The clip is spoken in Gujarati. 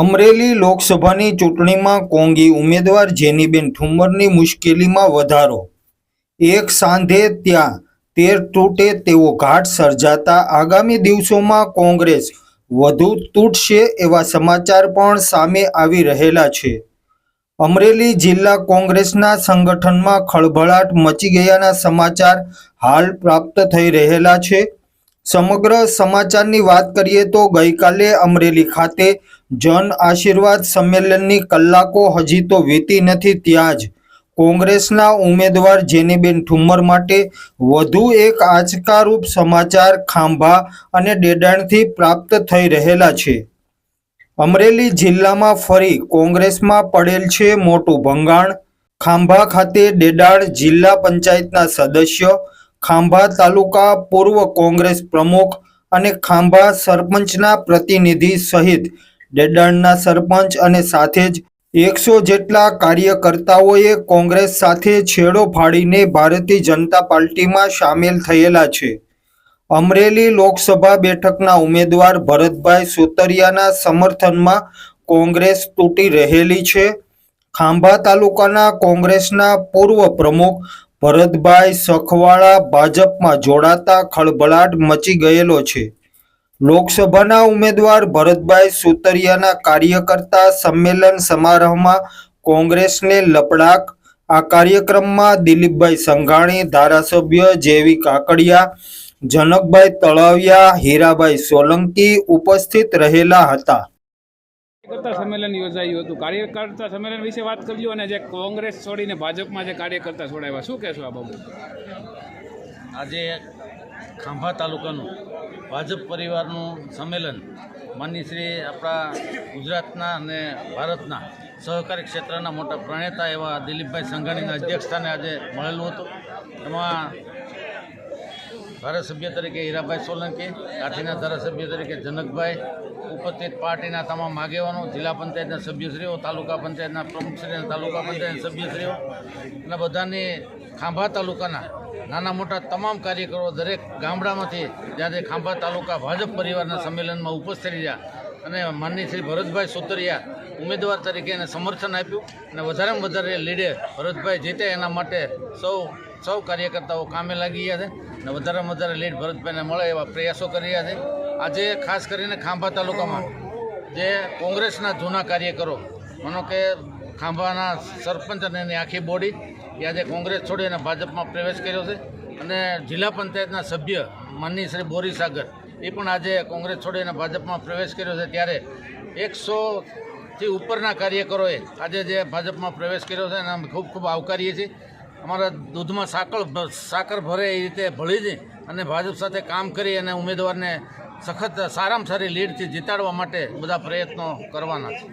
અમરેલી લોકસભાની ચૂંટણીમાં કોંગી ઉમેદવાર જેનીબેન ઠુમરની મુશ્કેલીમાં વધારો. એક સાંધે ત્યાં તેર તૂટે તેવો ઘાટ સર્જાતા આગામી દિવસોમાં કોંગ્રેસ વધુ તૂટશે એવા સમાચાર પણ સામે આવી રહેલા છે. અમરેલી જિલ્લા કોંગ્રેસના સંગઠનમાં ખળભળાટ મચી ગયાના સમાચાર હાલ પ્રાપ્ત થઈ રહેલા છે. સમગ્ર સમાચારની વાત કરીએ તો ગઈકાલે અમરેલી ખાતે જન આશીર્વાદ સંમેલનની કલાકો હજી તો વીતી નથી ત્યાં જ. કોંગ્રેસના ઉમેદવાર જેનીબેન ઠુમ્મર માટે વધુ એક આંચકારૂપ સમાચાર ખાંભા અને ડેડાણથી પ્રાપ્ત થઈ રહેલા છે. અમરેલી જિલ્લામાં ફરી કોંગ્રેસમાં પડેલ છે મોટું ભંગાણ. ખાંભા ખાતે ડેડાણ જિલ્લા પંચાયતના સદસ્ય ખાંભા તાલુકા પૂર્વ કોંગ્રેસ પ્રમુખ અને ખાંભા સરપંચના પ્રતિનિધિ સહિત ડેડાણના સરપંચ અને સાથે જ એકસો જેટલા કાર્યકર્તાઓએ કોંગ્રેસ સાથે છેડો ફાડીને ભારતીય જનતા પાર્ટીમાં સામેલ થયેલા છે. અમરેલી લોકસભા બેઠકના ઉમેદવાર ભરતભાઈ સુતરિયાના સમર્થનમાં કોંગ્રેસ તૂટી રહેલી છે. ખાંભા તાલુકાના કોંગ્રેસના પૂર્વ પ્રમુખ ભરતભાઈ સખવાળા ભાજપમાં જોડાતા ખળભળાટ મચી ગયેલો છે. લોકસભાના ઉમેદવાર ભરતભાઈ સુતરિયાના કાર્યકર્તા સંમેલન સમારોહમાં કોંગ્રેસને લપડાક. આ કાર્યક્રમમાં દિલીપભાઈ સંઘાણી, ધારાસભ્ય જેવી કાકડિયા, જનકભાઈ તળાવિયા, હીરાભાઈ સોલંકી ઉપસ્થિત રહેલા હતા. કાર્યકર્તા સંમેલન યોજાયું હતું. કાર્યકર્તા સંમેલન વિશે વાત કરજો અને જે કોંગ્રેસ છોડીને ભાજપમાં જે કાર્યકર્તા છોડાવ્યા શું કહેશો આ બાબત? આજે ખાંભા તાલુકાનું ભાજપ પરિવારનું સંમેલન માનની શ્રી આપણા ગુજરાતના અને ભારતના સહકારી ક્ષેત્રના મોટા પ્રણેતા એવા દિલીપભાઈ સંઘાણીના અધ્યક્ષસ્થાને આજે મળેલું હતું. એમાં ધારાસભ્ય તરીકે હીરાભાઈ સોલંકી, કાઠીના ધારાસભ્ય તરીકે જનકભાઈ, ઉપસ્થિત પાર્ટીના તમામ આગેવાનો, જિલ્લા પંચાયતના સભ્યશ્રીઓ, તાલુકા પંચાયતના પ્રમુખશ્રીઓ તાલુકા પંચાયતના સભ્યશ્રીઓ અને બધાની ખાંભા તાલુકાના નાના મોટા તમામ કાર્યકરો દરેક ગામડામાંથી જ્યારે ખાંભા તાલુકા ભાજપ પરિવારના સંમેલનમાં ઉપસ્થિત રહ્યા અને માનની શ્રી ભરતભાઈ સોતરિયા ઉમેદવાર તરીકે એને સમર્થન આપ્યું અને વધારેમાં વધારે લીડે ભરતભાઈ જીતે એના માટે સૌ સૌ કાર્યકર્તાઓ કામે લાગી ગયા છે. અને વધારેમાં વધારે લીડ ભરતભાઈને મળે એવા પ્રયાસો કરી રહ્યા છે. આજે ખાસ કરીને ખાંભા તાલુકામાં જે કોંગ્રેસના જૂના કાર્યકરો, માનો કે ખાંભાના સરપંચ અને એની આખી બોડી, એ આજે કોંગ્રેસ છોડી અને ભાજપમાં પ્રવેશ કર્યો છે. અને જિલ્લા પંચાયતના સભ્ય માનની શ્રી બોરી સાગર, એ પણ આજે કોંગ્રેસ છોડીને ભાજપમાં પ્રવેશ કર્યો છે. ત્યારે એકસોથી ઉપરના કાર્યકરોએ આજે જે ભાજપમાં પ્રવેશ કર્યો છે, એને અમે ખૂબ ખૂબ આવકારીએ છીએ. અમારા દૂધમાં સાકળ સાકર ભરે એ રીતે ભળી છે અને ભાજપ સાથે કામ કરી અને ઉમેદવારને સખત સારામાં સારી લીડથી જીતાડવા માટે બધા પ્રયત્નો કરવાના છે.